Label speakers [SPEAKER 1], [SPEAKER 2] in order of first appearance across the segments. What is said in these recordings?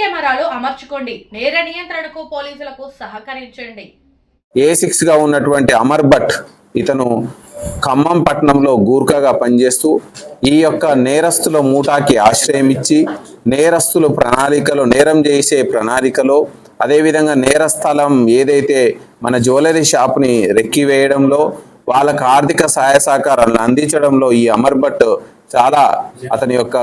[SPEAKER 1] కెమెరాలు అమర్చుకోండి. నేర నియంత్రణకు పోలీసులకు సహకరించండి.
[SPEAKER 2] ఏ సిక్స్గా ఉన్నటువంటి అమర్ భట్ ఇతను ఖమ్మం పట్టణంలో గూర్ఖాగా పనిచేస్తూ ఈ యొక్క నేరస్తుల మూటాకి ఆశ్రయం ఇచ్చి నేరస్తులు ప్రణాళికలో నేరం చేసే ప్రణాళికలో అదేవిధంగా నేరస్థలం ఏదైతే మన జ్యువెలరీ షాప్ని రెక్కివేయడంలో వాళ్ళకు ఆర్థిక సహాయ సహకారాలను అందించడంలో ఈ అమర్ భట్ చాలా అతని యొక్క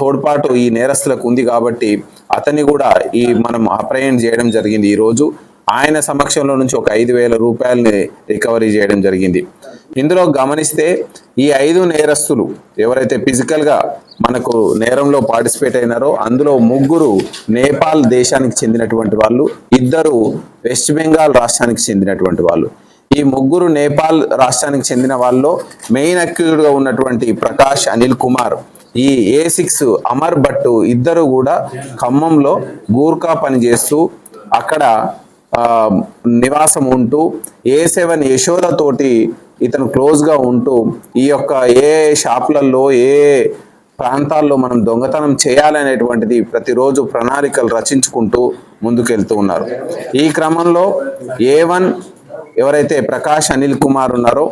[SPEAKER 2] తోడ్పాటు ఈ నేరస్తులకు ఉంది కాబట్టి అతన్ని కూడా ఈ మనం అప్రయన్ చేయడం జరిగింది ఈ రోజు ఆయన సమక్షంలో నుంచి ఒక ఐదు వేల రూపాయలని రికవరీ చేయడం జరిగింది. ఇందులో గమనిస్తే ఈ ఐదు నేరస్తులు ఎవరైతే ఫిజికల్గా మనకు నేరంలో పార్టిసిపేట్ అయినారో అందులో ముగ్గురు నేపాల్ దేశానికి చెందినటువంటి వాళ్ళు ఇద్దరు వెస్ట్ బెంగాల్ రాష్ట్రానికి చెందినటువంటి వాళ్ళు. ఈ ముగ్గురు నేపాల్ రాష్ట్రానికి చెందిన వాళ్ళు మెయిన్ అక్యూజ్డ్గా ఉన్నటువంటి ప్రకాష్ అనిల్ కుమార్ ఈ ఏ సిక్స్ అమర్ భట్ ఇద్దరు కూడా ఖమ్మంలో గూర్ఖా పనిచేస్తూ అక్కడ నివాసం ఉంటూ ఏ సెవెన్ యశోదతోటి ఇతను క్లోజ్గా ఉంటూ ఈ యొక్క ఏ షాపులలో ఏ ప్రాంతాల్లో మనం దొంగతనం చేయాలనేటువంటిది ప్రతిరోజు ప్రణాళికలు రచించుకుంటూ ముందుకెళ్తూ ఉన్నారు. ఈ క్రమంలో ఏ వన్ ఎవరైతే ప్రకాష్ అనిల్ కుమార్ ఉన్నారో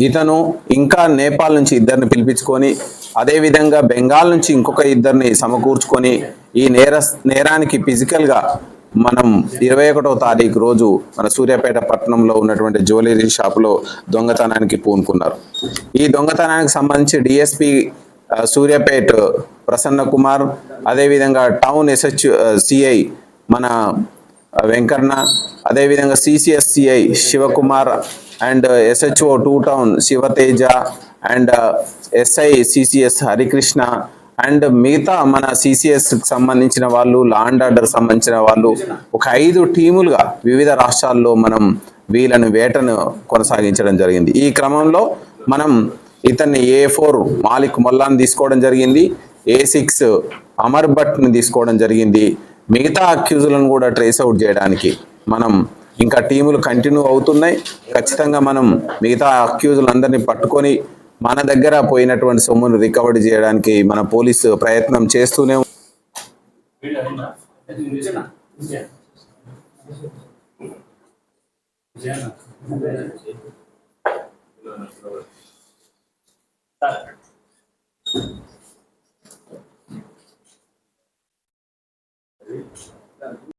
[SPEAKER 2] ఇతను ఇంకా నేపాల్ నుంచి ఇద్దరిని పిలిపించుకొని అదేవిధంగా బెంగాల్ నుంచి ఇంకొక ఇద్దరిని సమకూర్చుకొని ఈ నేర నేరానికి ఫిజికల్గా మనం ఇరవై ఒకటో తారీఖు రోజు మన సూర్యాపేట పట్టణంలో ఉన్నటువంటి జ్యువెలరీ షాపులో దొంగతనానికి పూనుకున్నారు. ఈ దొంగతనానికి సంబంధించి డిఎస్పి సూర్యాపేట ప్రసన్న కుమార్ అదేవిధంగా టౌన్ ఎస్హెచ్ సిఐ మన వెంకన్న అదేవిధంగా CCS CI Sivakumar and SHO two town Sivateja and SI CCS Harikrishna and మిగతా మన సిసిఎస్ సంబంధించిన వాళ్ళు లా అండ్ ఆర్డర్ సంబంధించిన వాళ్ళు ఒక ఐదు టీములుగా వివిధ రాష్ట్రాల్లో మనం వీళ్ళను వేటను కొనసాగించడం జరిగింది. ఈ క్రమంలో మనం ఇతన్ని ఏ ఫోర్ మాలిక్ మొల్లాని తీసుకోవడం జరిగింది ఏ సిక్స్ అమర్ భట్ని తీసుకోవడం జరిగింది. మిగతా అక్యూజులను కూడా ట్రేస్ అవుట్ చేయడానికి మనం ఇంకా టీములు కంటిన్యూ అవుతున్నాయి. ఖచ్చితంగా మనం మిగతా అక్యూజులందరినీ పట్టుకొని మన దగ్గర పోయినటువంటి సొమ్మును రికవరీ చేయడానికి మన పోలీసు ప్రయత్నం చేస్తూనే
[SPEAKER 3] సార్